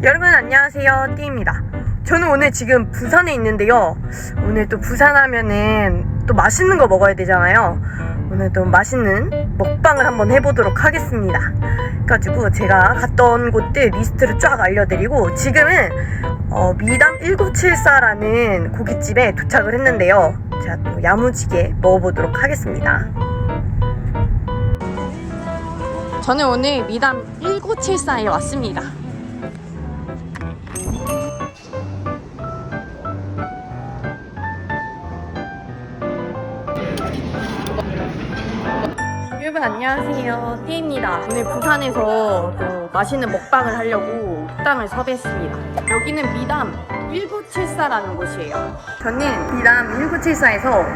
여러분 안녕하세요. 띠입니다. 저는 오늘 지금 부산에 있는데요. 오늘 또 부산 하면은 또 맛있는 거 먹어야 되잖아요. 오늘 또 맛있는 먹방을 한번 해보도록 하겠습니다. 그래가지고 제가 갔던 곳들 리스트를 쫙 알려드리고 지금은 어, 미담 1974라는 고깃집에 도착을 했는데요. 제가 또 야무지게 먹어보도록 하겠습니다. 저는 오늘 미담 1974에 왔습니다 여러분 안녕하세요. 띠입니다. 오늘 부산에서 또 맛있는 먹방을 하려고 식당을 섭외했습니다. 여기는 미담 1974라는 곳이에요. 저는 미담 1974에서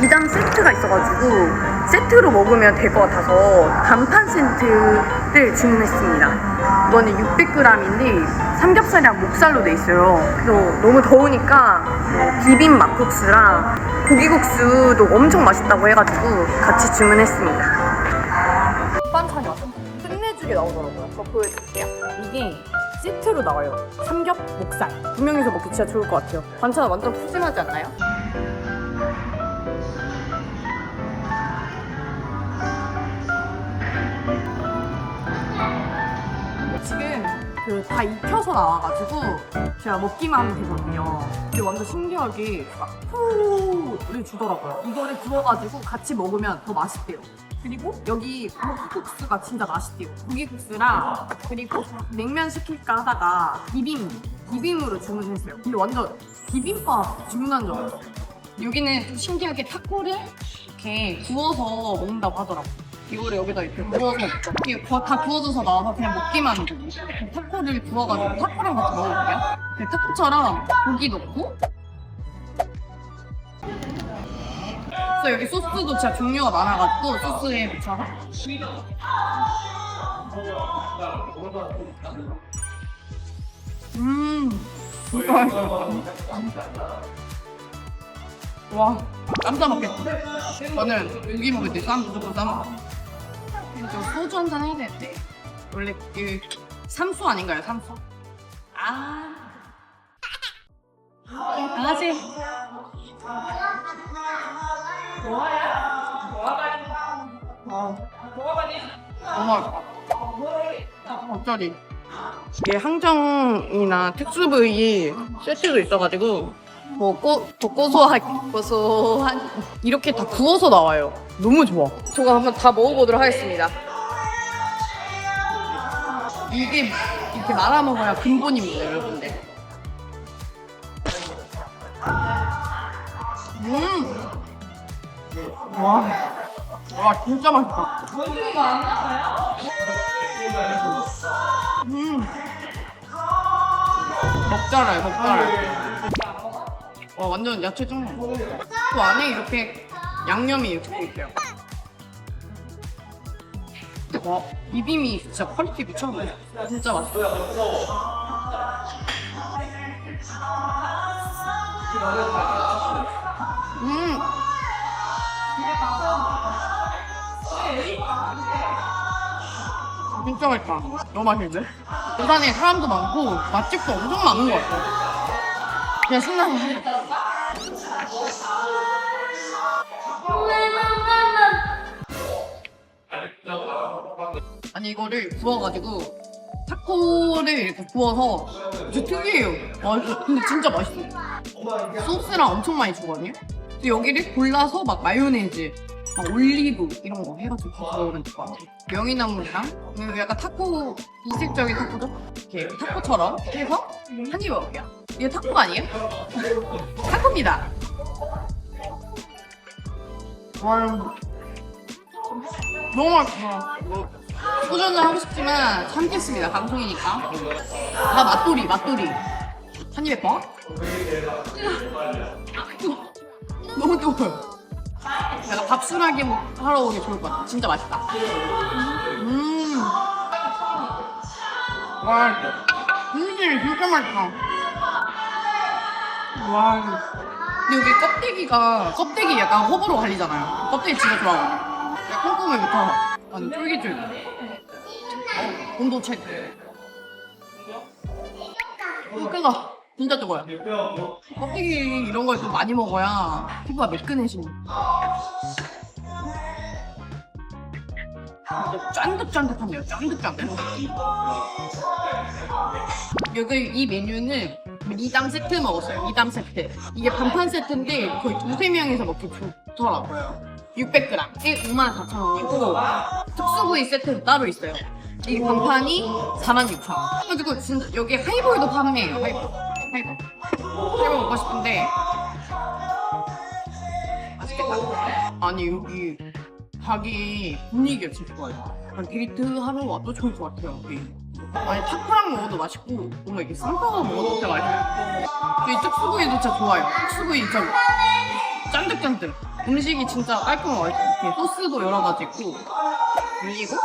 미담 세트가 있어가지고 세트로 먹으면 될 것 같아서 단판 세트를 주문했습니다. 이거는 600g인데 삼겹살이랑 목살로 돼 있어요. 그래서 너무 더우니까 뭐 비빔 막국수랑 고기국수도 엄청 맛있다고 해가지고 같이 주문했습니다 끝내주게 나오더라고요. 그거 보여드릴게요. 이게 세트로 나와요. 삼겹, 목살. 두 명이서 먹기 진짜 좋을 것 같아요. 반찬 완전 푸짐하지 않나요? 지금 그 다 익혀서 나와가지고 제가 먹기만 하면 되거든요. 근데 완전 신기하게 막푸를 주더라고요. 이거를 구워가지고 같이 먹으면 더 맛있대요. 그리고 여기 고기국수가 진짜 맛있대요. 고기국수랑 그리고 냉면 시킬까 하다가 비빔 비빔으로 주문했어요. 근데 완전 비빔밥 주문한 줄 알았어요. 여기는 좀 신기하게 타코를 이렇게 구워서 먹는다고 하더라고요. 이거를 여기다 이렇게 구워서 먹죠. 이게 거- 다 구워져서 나와서 그냥 먹기만 하면 되고 타코를 구워가지고 타코랑 같이 먹어볼게요. 네, 타코처럼 고기 넣고 그래서 여기 소스도 진짜 종류가 많아가지고 소스에 묻혀서. 음 진짜 맛있어 와 깜짝 먹겠다 저는 고기 먹을 때쌈 무조건 싸 먹어. 저 소주 한 잔 해야 되는데? 원래 그 삼수 아닌가요 삼수? 아. 강아지 너무 맛있다 어쩌리 이게 항정이나 특수부위 세트도 있어가지고 뭐 고, 더 고소한 고소한. 이렇게 다 구워서 나와요. 너무 좋아. 저거 한번 다 먹어보도록 하겠습니다. 이게 이렇게 말아 먹어야 근본입니다 여러분들. 음 와, 와 진짜 맛있다. 음, 먹자라요, 먹자라. 와 완전 야채 짱. 그 안에 이렇게 양념이 이렇게 있어요. 와 비빔이 진짜 퀄리티 미쳤네. 진짜 맛있어. 음. 진짜 맛있다. 너무 맛있는데? 부산에 사람도 많고 맛집도 엄청 많은 것 같아. 그냥 신나서 해. 아니 이거를 구워가지고 타코를 이렇게 구워서 진짜 특이해요. 와, 근데 진짜 맛있어. 소스랑 엄청 많이 주거든요. 근데 여기를 골라서 막 마요네즈, 막 올리브 이런 거 해가지고 먹으면 될 것 같아요. 명이나물이랑 그리고 약간 타코 이색적인 타코죠? 이렇게 타코처럼 해서 한입 먹을게요. 이게 타코가 아니에요? 타코입니다. 와, 너무 맛있어. 소주는 하고 싶지만 참겠습니다. 방송이니까. 다 맛돌이, 맛돌이. 한 입에 봐. 너무 뜨거워요. 약간 밥순하게 뭐 하러 오기 좋을 것 같아. 진짜 맛있다. 음. 와, 음식이 진짜 맛있다. 와. 근데 여기 껍데기가, 껍데기 약간 호불호 갈리잖아요. 껍데기 진짜 좋아하거든요. 꼼꼼해부터 완전 쫄깃쫄깃. 어, 온도 체크. 뜨거. 진짜 뜨거워요. 껍데기 이런 걸 좀 많이 먹어야 피부가 매끈해지는. 진짜 쫀득쫀득한데요, 쫀득쫀득. 여기 이 메뉴는 미담 세트 먹었어요, 미담 세트. 이게 반판 세트인데 거의 두세 명이서 먹기 좋더라고요. 600g. 이게 54,000원이고 특수부위 세트 따로 있어요. 이게 반판이 46,000원. 그래가지고 진짜 여기 하이볼도 판매해요, 하이볼. 하이볼. 하이볼 먹고 싶은데 맛있겠다. 아니 여기 가게 분위기가 진짜 좋아요. 약간 데이트 하러 와도 좋을 것 같아요. 여기. 아니 타코랑 먹어도 맛있고 뭔가 이렇게 쌈싸서 먹어도 진짜 맛있어요. 이 특수부위도 진짜 좋아요. 특수부위 진짜 짠득짠득. 음식이 진짜 깔끔하고 이렇게 소스도 여러 가지 있고 그리고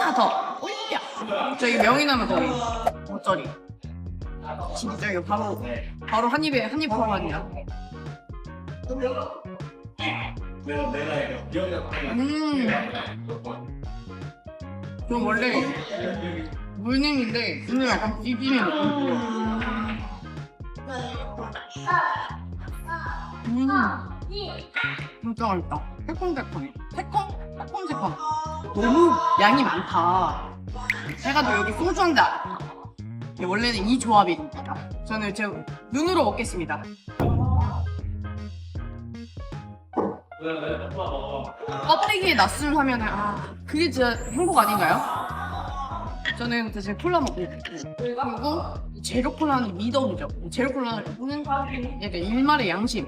하나 더 올려. 저희 명이나면 거기 겉절이. 진짜 이거 바로 바로 한 입에 한입 포함이야. 음. 저 원래 물냉인데 오늘 약간 넣고 음. 진짜 맛있다. 새콤새콤해. 새콤? 새콤새콤. 너무 양이 많다. 해가지고 여기 소주 한 잔. 네, 원래는 이 조합입니다. 저는 제 눈으로 먹겠습니다. 껍데기에 낯을 하면은 아 그게 진짜 행복 아닌가요? 저는 대신 콜라 먹고 그리고 제로 콜라는 미덕이죠. 제로 콜라는 약간 일말의 양심.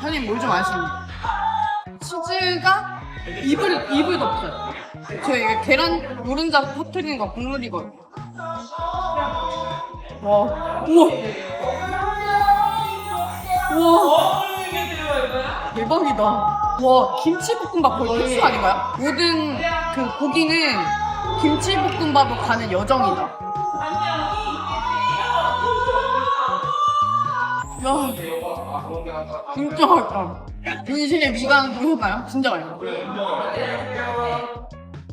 형님 뭘 좀 아시는 치즈가 입을 입을 덮어요. 저 이게 계란 노른자 터트리는 거 국물 이거든요. 와, 우와, 우와, 대박이다. 와, 김치볶음밥 거의 필수 아닌가요? 모든 그 고기는 김치볶음밥으로 가는 여정이다. 야, 진짜 맛있다. 인생의 미간 보셨나요? 진짜 맛있어.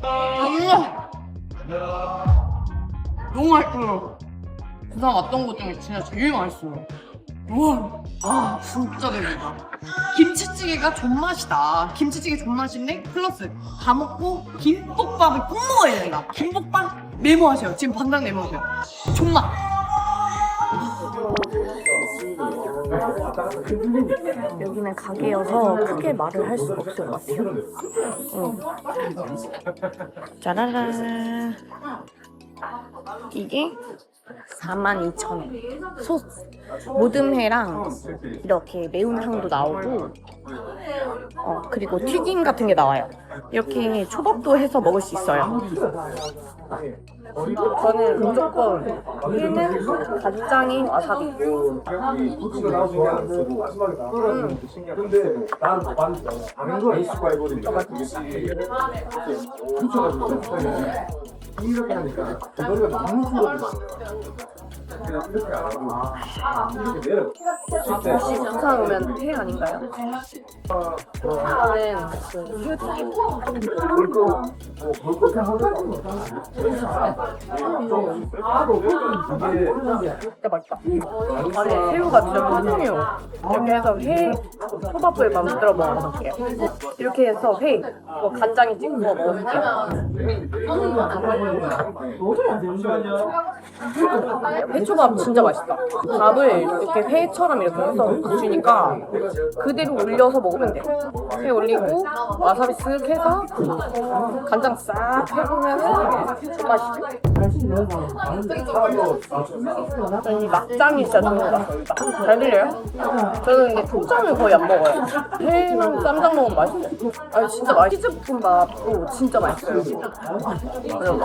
우와. 너무 맛있어요. 부산 왔던 곳 중에 진짜 제일 맛있어요. 우와, 아 진짜 대박이다. 김치찌개가 존맛이다. 김치찌개 존맛인데 플러스 다 먹고 김볶밥을 꼭 먹어야 된다. 김볶밥 메모하세요. 지금 반장 메모하세요. 존맛. 여기는 가게여서 크게 말을 할 수가 없을 것 같아요. 응. 짜라란. 이게 42,000원. 소스. 모듬회랑 이렇게 매운 향도 나오고, 어, 그리고 튀김 같은 게 나와요. 이렇게 초밥도 해서 먹을 수 있어요. 저는 무조건 회는 간장에 와사비. 이렇게 하니까 너희가 너무 풀어져. 그냥 이렇게 안 하고 이렇게 내려. 부산 오면 회 아닌가요? 저는 그 볼거 뭐 볼거 하고 이게 진짜 맛있다. 아니 새우가 진짜 통통해요. 이렇게 해서 회 초밥을 만들어 먹어볼게요. 이렇게 해서 회 이거 간장에 찍어 먹어볼게요. 회 초밥 진짜 맛있다. 밥을 이렇게 회처럼 이렇게 해서 주니까 그대로 올려서 먹으면 돼. 회 올리고 와사비 쓱 해서 간장 싹 해보면 맛있어. 아니 막장이 진짜 같습니다. 잘 들려요? 저는 근데 통장을 거의 안 먹어요. 회랑 쌈장 먹으면 맛있어요. 아니 진짜 맛있어. 치즈볶음밥도 진짜 맛있어요.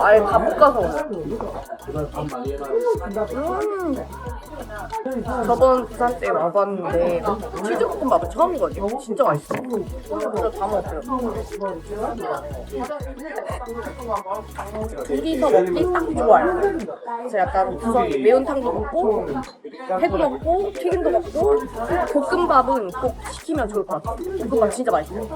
아예 다 볶아서 먹어요. 음. 저번 부산 때 와봤는데 치즈볶음밥은 처음이거든요. 진짜 맛있어. 진짜 다 먹었어요. 둘이서 먹기 딱 좋아요. 그래서 약간 부산 매운탕도 먹고 회도 먹고 튀김도 먹고 볶음밥은 꼭 시키면 좋을 것 같아요. 볶음밥 진짜 맛있어요.